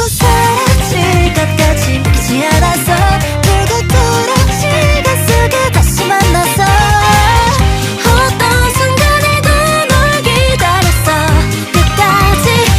또 사랑